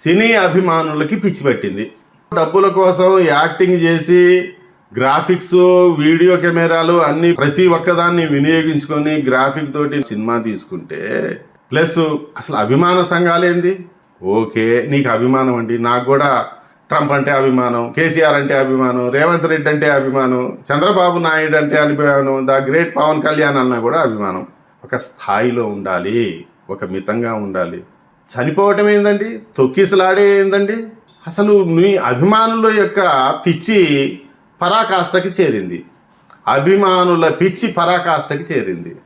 సినీ అభిమానులకి పిచ్చి పెట్టింది. డబ్బుల కోసం యాక్టింగ్ చేసి గ్రాఫిక్స్ వీడియో కెమెరాలు అన్ని ప్రతి ఒక్కదాన్ని వినియోగించుకొని గ్రాఫిక్ తోటి సినిమా తీసుకుంటే ప్లస్ అసలు అభిమాన సంఘాలేంది ఓకే నీకు అభిమానం అండి. నాకు కూడా ట్రంప్ అంటే అభిమానం కేసీఆర్ అంటే అభిమానం రేవంత్ రెడ్డి అంటే అభిమానం చంద్రబాబు నాయుడు అంటే అభిమానం ద గ్రేట్ పవన్ కళ్యాణ్ అన్న కూడా అభిమానం. ఒక స్థాయిలో ఉండాలి ఒక మితంగా ఉండాలి. చనిపోవటం ఏందండి? తొక్కిసలాడే ఏందండి? అసలు మీ అభిమానుల యొక్క పిచ్చి పరాకాష్ఠకి చేరింది. అభిమానుల పిచ్చి పరాకాష్ఠకి చేరింది.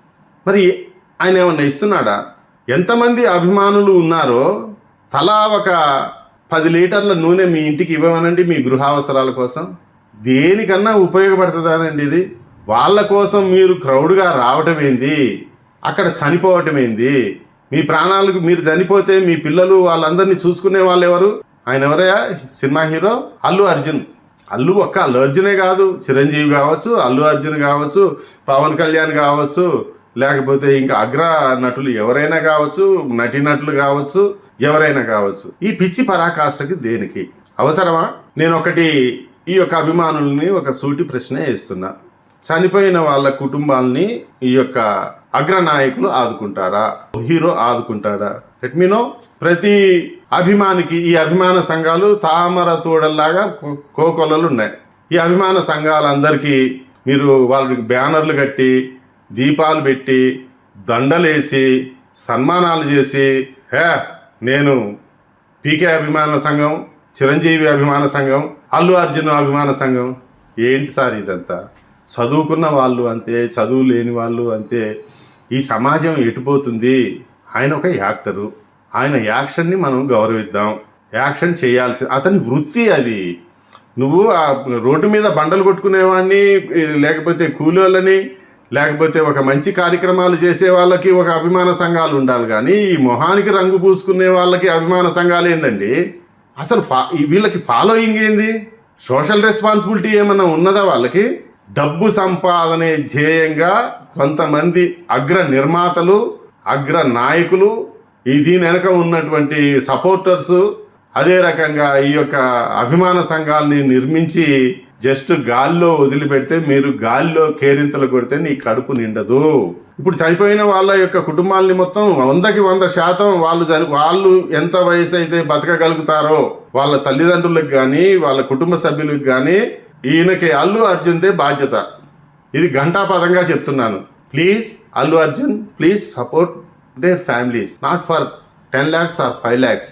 మరి ఆయన ఏమన్నా ఇస్తున్నాడా? ఎంతమంది అభిమానులు ఉన్నారో తలా ఒక పది లీటర్ల నూనె మీ ఇంటికి ఇవ్వమనండి మీ గృహావసరాల కోసం. దేనికన్నా ఉపయోగపడుతుందానండి ఇది? వాళ్ళ కోసం మీరు క్రౌడ్గా రావటం ఏంది? అక్కడ చనిపోవటం ఏంది? మీ ప్రాణాలకు మీరు చనిపోతే మీ పిల్లలు వాళ్ళందరినీ చూసుకునే వాళ్ళు ఎవరు? ఆయన ఎవరయ్యా? Cinema hero Allu Arjun. Allu ఒక్క అల్లు అర్జునే కాదు చిరంజీవి కావచ్చు అల్లు అర్జున్ కావచ్చు పవన్ కళ్యాణ్ కావచ్చు లేకపోతే ఇంకా అగ్ర నటులు ఎవరైనా కావచ్చు నటీనటులు కావచ్చు ఎవరైనా కావచ్చు. ఈ పిచ్చి పరాకాష్ఠకి దేనికి? అవసరమా? నేను ఒకటి ఈ యొక్క అభిమానుల్ని ఒక సూటి ప్రశ్న వేస్తున్నా. చనిపోయిన వాళ్ళ కుటుంబాల్ని ఈ యొక్క అగ్రనాయకులు ఆదుకుంటారా? హీరో ఆదుకుంటాడా? లెట్ మీ నో ప్రతి అభిమానికి ఈ అభిమాన సంఘాలు తామర తోడల్లాగా కో- ఉన్నాయి. ఈ అభిమాన సంఘాలందరికీ మీరు వాళ్ళకి బ్యానర్లు కట్టి దీపాలు పెట్టి దండలేసి సన్మానాలు చేసి హే నేను పీకే అభిమాన సంఘం చిరంజీవి అభిమాన సంఘం అల్లు అర్జున్ అభిమాన సంఘం ఏంటి సార్ ఇదంతా? చదువుకున్న వాళ్ళు అంతే చదువు లేని వాళ్ళు అంతే. ఈ సమాజం ఎటుపోతుంది ఆయన ఒక యాక్టరు. ఆయన యాక్షన్ని మనం గౌరవిద్దాం. యాక్షన్ చేయాల్సి అతని వృత్తి అది. నువ్వు ఆ రోడ్డు మీద బండలు కొట్టుకునేవాడిని లేకపోతే కూలోళ్ళని లేకపోతే ఒక మంచి కార్యక్రమాలు చేసే వాళ్ళకి ఒక అభిమాన సంఘాలు ఉండాలి కానీ ఈ మొహానికి రంగు పూసుకునే వాళ్ళకి అభిమాన సంఘాలు ఏందండి? అసలు ఫా వీళ్ళకి ఫాలోయింగ్ ఏంది? సోషల్ రెస్పాన్సిబిలిటీ ఏమన్నా ఉన్నదా వాళ్ళకి? డబ్బు సంపాదనే ధ్యేయంగా కొంతమంది అగ్ర నిర్మాతలు అగ్ర నాయకులు ఈ దీని వెనక ఉన్నటువంటి సపోర్టర్స్ అదే రకంగా ఈ యొక్క అభిమాన సంఘాలని నిర్మించి జస్ట్ గాల్లో వదిలిపెడితే మీరు గాల్లో కేరింతలు కొడితే నీ కడుపు నిండదు. ఇప్పుడు చనిపోయిన వాళ్ళ యొక్క కుటుంబాలని మొత్తం వందకి వంద శాతం వాళ్ళు చని వాళ్ళు ఎంత వయసు అయితే బతకగలుగుతారో వాళ్ళ తల్లిదండ్రులకు కానీ వాళ్ళ కుటుంబ సభ్యులకు కానీ ఈయనకి అల్లు అర్జున్దే బాధ్యత. ఇది ఘంటాపదంగా చెప్తున్నాను. Please Allu Arjun please support their families. Not for ten lakhs or five lakhs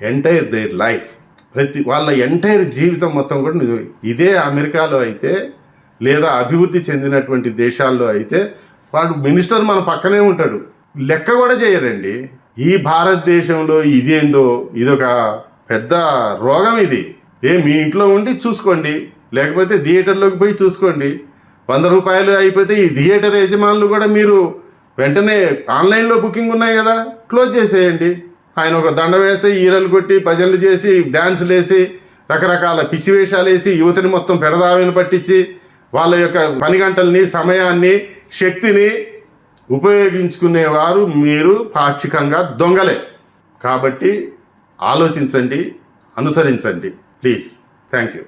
entire their life ప్రతి వాళ్ళ ఎంటైర్ జీవితం మొత్తం కూడా ఇదే అమెరికాలో అయితే లేదా అభివృద్ధి చెందినటువంటి దేశాల్లో అయితే వాడు మినిస్టర్ మన పక్కనే ఉంటాడు. లెక్క కూడా చేయరండి. ఈ భారతదేశంలో ఇదేందో ఇదొక పెద్ద రోగం ఇది. ఏ మీ ఇంట్లో ఉండి చూసుకోండి. లేకపోతే థియేటర్లోకి పోయి చూసుకోండి. వంద రూపాయలు అయిపోతే ఈ థియేటర్ యజమానులు కూడా మీరు వెంటనే ఆన్లైన్లో బుకింగ్ ఉన్నాయి కదా క్లోజ్ చేసేయండి. ఆయన ఒక దండం వేస్తే ఈరలు కొట్టి భజనలు చేసి డ్యాన్సులు వేసి రకరకాల పిచ్చి వేషాలు వేసి యువతని మొత్తం పెడదావిని పట్టించి వాళ్ళ యొక్క పని గంటల్ని సమయాన్ని శక్తిని ఉపయోగించుకునేవారు మీరు పాక్షికంగా దొంగలే. కాబట్టి ఆలోచించండి అనుసరించండి. ప్లీజ్. Thank you.